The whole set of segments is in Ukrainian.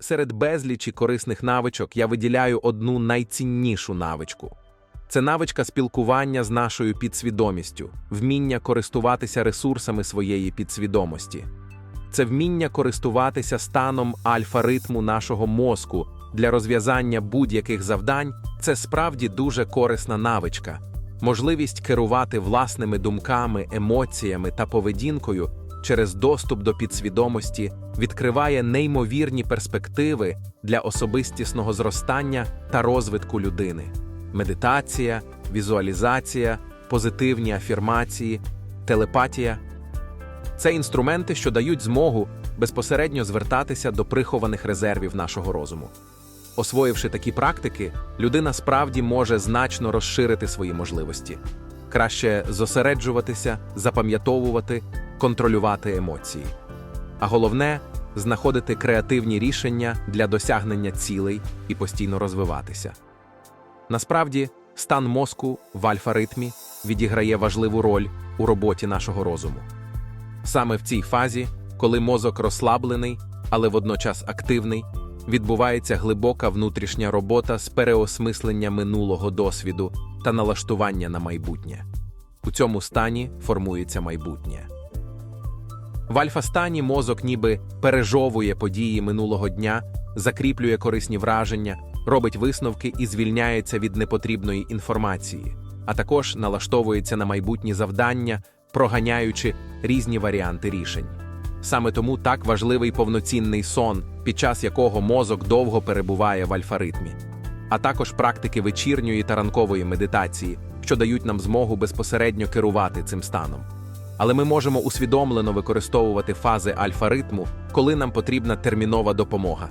серед безлічі корисних навичок я виділяю одну найціннішу навичку. Це навичка спілкування з нашою підсвідомістю, вміння користуватися ресурсами своєї підсвідомості. Це вміння користуватися станом альфа-ритму нашого мозку для розв'язання будь-яких завдань це справді дуже корисна навичка. Можливість керувати власними думками, емоціями та поведінкою через доступ до підсвідомості відкриває неймовірні перспективи для особистісного зростання та розвитку людини. Медитація, візуалізація, позитивні афірмації, телепатія це інструменти, що дають змогу безпосередньо звертатися до прихованих резервів нашого розуму. Освоївши такі практики, людина справді може значно розширити свої можливості, краще зосереджуватися, запам'ятовувати, контролювати емоції. А головне знаходити креативні рішення для досягнення цілей і постійно розвиватися. Насправді, стан мозку в альфа-ритмі відіграє важливу роль у роботі нашого розуму. Саме в цій фазі, коли мозок розслаблений, але водночас активний, відбувається глибока внутрішня робота з переосмислення минулого досвіду та налаштування на майбутнє. У цьому стані формується майбутнє. В альфа-стані мозок ніби пережовує події минулого дня, закріплює корисні враження, робить висновки і звільняється від непотрібної інформації, а також налаштовується на майбутні завдання, проганяючи різні варіанти рішень. Саме тому так важливий повноцінний сон, під час якого мозок довго перебуває в альфа-ритмі, а також практики вечірньої та ранкової медитації, що дають нам змогу безпосередньо керувати цим станом. Але ми можемо усвідомлено використовувати фази альфа-ритму, коли нам потрібна термінова допомога.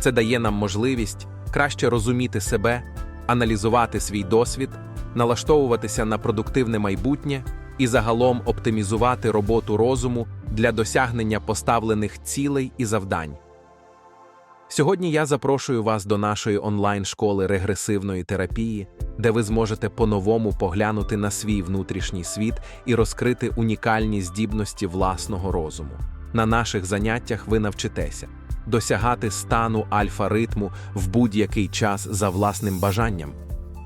Це дає нам можливість краще розуміти себе, аналізувати свій досвід, налаштовуватися на продуктивне майбутнє і загалом оптимізувати роботу розуму для досягнення поставлених цілей і завдань. Сьогодні я запрошую вас до нашої онлайн-школи регресивної терапії, де ви зможете по-новому поглянути на свій внутрішній світ і розкрити унікальні здібності власного розуму. На наших заняттях ви навчитеся досягати стану альфа-ритму в будь-який час за власним бажанням,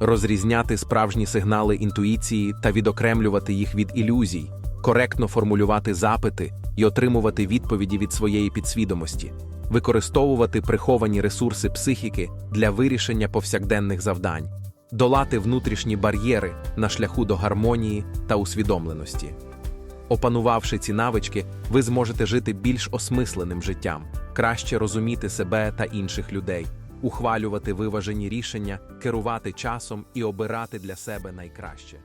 розрізняти справжні сигнали інтуїції та відокремлювати їх від ілюзій, коректно формулювати запити і отримувати відповіді від своєї підсвідомості, використовувати приховані ресурси психіки для вирішення повсякденних завдань, долати внутрішні бар'єри на шляху до гармонії та усвідомленості. Опанувавши ці навички, ви зможете жити більш осмисленим життям, краще розуміти себе та інших людей, ухвалювати виважені рішення, керувати часом і обирати для себе найкраще.